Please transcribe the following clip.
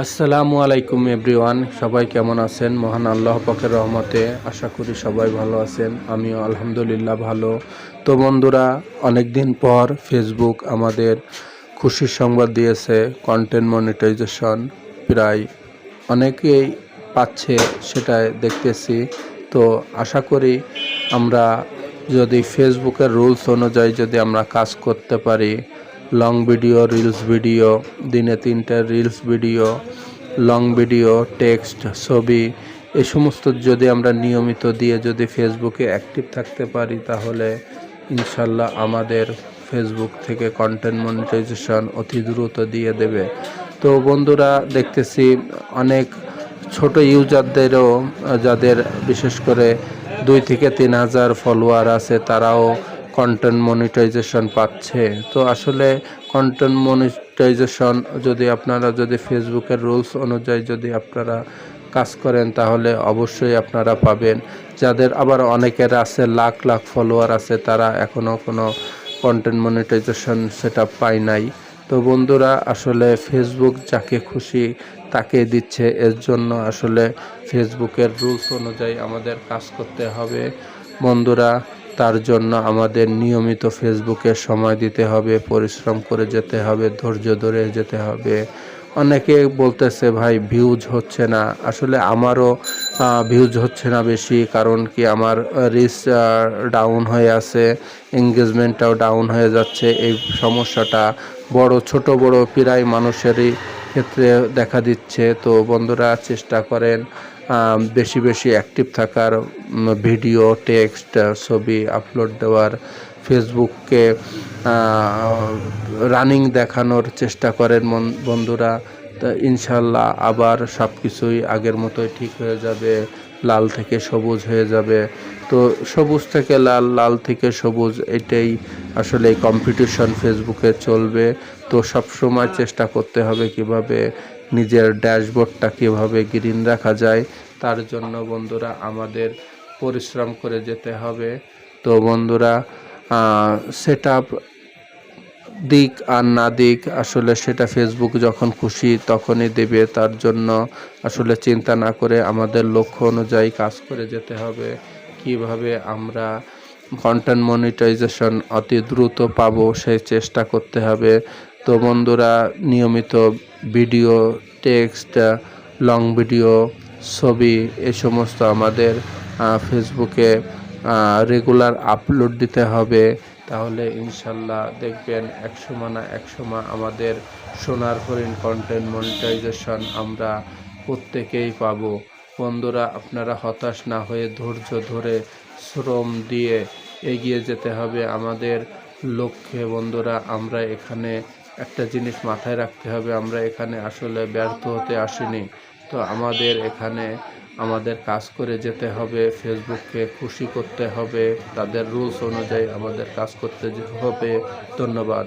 আসসালামু আলাইকুম এভরিওয়ান, সবাই কেমন আছেন? মহান আল্লাহ পাকের রহমতে আশা করি সবাই ভালো আছেন, আমিও আলহামদুলিল্লাহ ভালো। তো বন্ধুরা অনেক দিন পর ফেসবুক আমাদের খুশির সংবাদ দিয়েছে কন্টেন্ট মনিটাইজেশন প্রায় অনেকেই পাচ্ছে সেটাই দেখতেছি। তো আশা করি আমরা যদি ফেসবুকের রুলস অনুযায়ী যদি আমরা কাজ করতে পারি লং ভিডিও রিলস ভিডিও দিনে তিনটে reels video long video text ছবি, এ সমস্ত যদি আমরা নিয়মিত দিয়ে যদি ফেসবুকে অ্যাক্টিভ থাকতে পারি, তাহলে ইনশাল্লাহ আমাদের ফেসবুক থেকে কন্টেন্ট মনিটাইজেশন অতি দ্রুত দিয়ে দেবে। তো বন্ধুরা, দেখতেছি অনেক ছোট ইউজারদেরও যাদের বিশেষ করে দুই থেকে তিন হাজার ফলোয়ার আছে, তারাও কন্টেন্ট মনিটাইজেশন পাচ্ছে। তো আসলে কন্টেন্ট মনিটাইজেশন যদি আপনারা যদি ফেসবুকের রুলস অনুযায়ী যদি আপনারা কাজ করেন, তাহলে অবশ্যই আপনারা পাবেন। যাদের আবার অনেকের আছে, লাখ লাখ ফলোয়ার আছে, তারা এখনও কোনো কন্টেন্ট মনিটাইজেশন সেটা পায় নাই। তো বন্ধুরা, আসলে ফেসবুক যাকে খুশি তাকে দিচ্ছে, এর জন্য আসলে ফেসবুকের রুলস অনুযায়ী আমাদের কাজ করতে হবে। বন্ধুরা তার জন্য আমাদের নিয়মিত ফেসবুকে সময় দিতে হবে, পরিশ্রম করে যেতে হবে, ধৈর্য ধরে যেতে হবে। অনেকে বলতেছে, ভাই ভিউজ হচ্ছে না। আসলে আমারও ভিউজ হচ্ছে না বেশি, কারণ কি আমার রিচ ডাউন হয়ে আছে এঙ্গেজমেন্টটাও ডাউন হয়ে যাচ্ছে। এই সমস্যাটা বড়, ছোট, বড়, প্রায় মানুষেরই ক্ষেত্রে দেখা দিচ্ছে। তো বন্ধুরা চেষ্টা করেন বেশি বেশি অ্যাক্টিভ থাকার ভিডিও টেক্সট ছবি আপলোড দেওয়ার। ফেসবুককে রানিং দেখানোর চেষ্টা করেন বন্ধুরা। তা ইনশাল্লাহ আবার সব কিছুই আগের মতোই ঠিক হয়ে যাবে, লাল থেকে সবুজ হয়ে যাবে। তো সবুজ থেকে লাল লাল থেকে সবুজ, এটাই আসলে কম্পিটিশন ফেসবুকে চলবে। তো সব সময় চেষ্টা করতে হবে কীভাবে নিজের ড্যাশবোর্ডটা কীভাবে গ্রিন রাখা যায়। তার জন্য বন্ধুরা আমাদের পরিশ্রম করে যেতে হবে। তো বন্ধুরা সেট দিক আর না দিক, আসলে সেটা ফেসবুক যখন খুশি তখনই দেবে। তার জন্য আসলে চিন্তা না করে আমাদের লক্ষ্য অনুযায়ী কাজ করে যেতে হবে। কীভাবে আমরা কন্টেন্ট মনিটাইজেশন অতি দ্রুত পাব সেই চেষ্টা করতে হবে। তো বন্ধুরা, নিয়মিত ভিডিও টেক্সট লং ভিডিও ছবি এ সমস্ত আমাদের ফেসবুকে রেগুলার আপলোড দিতে হবে। তাহলে ইনশাল্লাহ দেখবেন একসময় না একসময় আমাদের সোনার হরিণ কন্টেন্ট মনিটাইজেশন আমরা প্রত্যেকেই পাবো। বন্ধুরা, আপনারা হতাশ না হয়ে ধৈর্য ধরে শ্রম দিয়ে এগিয়ে যেতে হবে আমাদের লক্ষ্যে। বন্ধুরা, আমরা এখানে একটা জিনিস মাথায় রাখতে হবে, আমরা এখানে আসলে ব্যর্থ হতে আসিনি। তো আমাদের এখানে আমাদের কাজ করে যেতে হবে, ফেসবুককে খুশি করতে হবে, তাদের রুলস অনুযায়ী আমাদের কাজ করতে হবে। ধন্যবাদ।